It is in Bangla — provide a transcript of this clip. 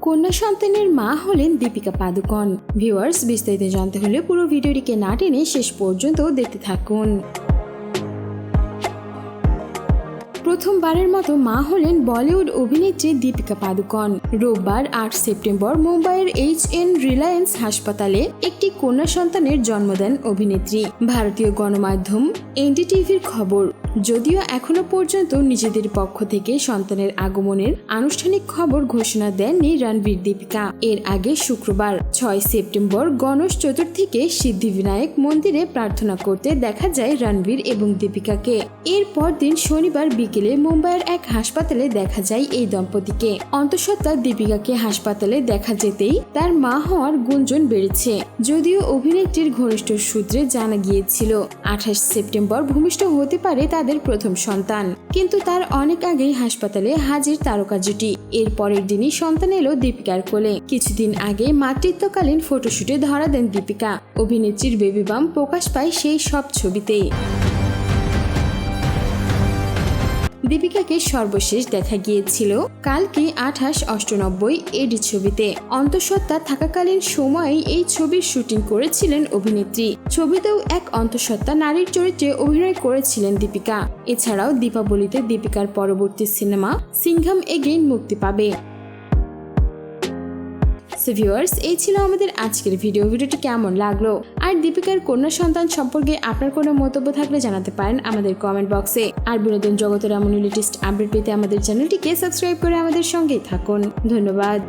কন্যা সন্তানের মা হলেন দীপিকা পাদুকন। ভিউয়ার্স, বিস্তারিত জানতে হলে পুরো ভিডিওটিকে না টেনে শেষ পর্যন্ত দেখতে থাকুন। প্রথমবারের মতো মা হলেন বলিউড অভিনেত্রী দীপিকা পাদুকন। রোববার আট সেপ্টেম্বর মুম্বাইয়ের এইচ এন রিলায়েন্স হাসপাতালে একটি কন্যা সন্তানের জন্ম দেন অভিনেত্রী। ভারতীয় গণমাধ্যম এনডিটিভির খবর। যদিও এখনও পর্যন্ত নিজেদের পক্ষ থেকে সন্তানের আগমনের আনুষ্ঠানিক খবর ঘোষণা দেননি রণবীর দীপিকা। এর আগে শুক্রবার ছয় সেপ্টেম্বর গণেশ চতুর্থীকে সিদ্ধিবিনায়ক মন্দিরে প্রার্থনা করতে দেখা যায় রণবীর এবং দীপিকাকে। এর পরদিন শনিবার বিকেলে মুম্বাইয়ের এক হাসপাতালে দেখা যায় এই দম্পতিকে। অন্তঃসত্ত্বা দীপিকাকে হাসপাতালে দেখা যেতেই তার মা হওয়ার গুঞ্জন বেড়েছে। যদিও অভিনেত্রীর ঘনিষ্ঠ সূত্রে জানা গিয়েছিল, আঠাশ সেপ্টেম্বর ভূমিষ্ঠ হতে পারে তাদের প্রথম সন্তান। কিন্তু তার অনেক আগেই হাসপাতালে হাজির তারকা জুটি। এর পরের দিনই সন্তান এলো দীপিকার কোলে। কিছুদিন আগে মাতৃত্বকালীন ফটোশুটে ধরা দেন দীপিকা। অভিনেত্রীর বেবি বাম প্রকাশ পায় সেই সব ছবিতেই। দীপিকাকে সর্বশেষ দেখা গিয়েছিল কালকে আঠাশ অষ্টানব্বই এডি ছবিতে। অন্তঃসত্ত্বা থাকাকালীন সময়েই এই ছবির শুটিং করেছিলেন অভিনেত্রী। ছবিতেও এক অন্তঃসত্ত্বা নারীর চরিত্রে অভিনয় করেছিলেন দীপিকা। এছাড়াও দীপাবলিতে দীপিকার পরবর্তী সিনেমা সিংহাম এগেইন মুক্তি পাবে। সো ভিউয়ার্স এই ছিল আমাদের আজকের ভিডিও ভিডিওটি কেমন লাগল? আর দীপিকার কন্যা সন্তান সম্পর্কে আপনার কোনো মন্তব্য থাকলে জানাতে পারেন আমাদের কমেন্ট বক্সে আর বিনোদন জগতের এমন লেটেস্ট আপডেট পেতে আমাদের চ্যানেলটিকে সাবস্ক্রাইব করে আমাদের সঙ্গেই থাকুন। ধন্যবাদ।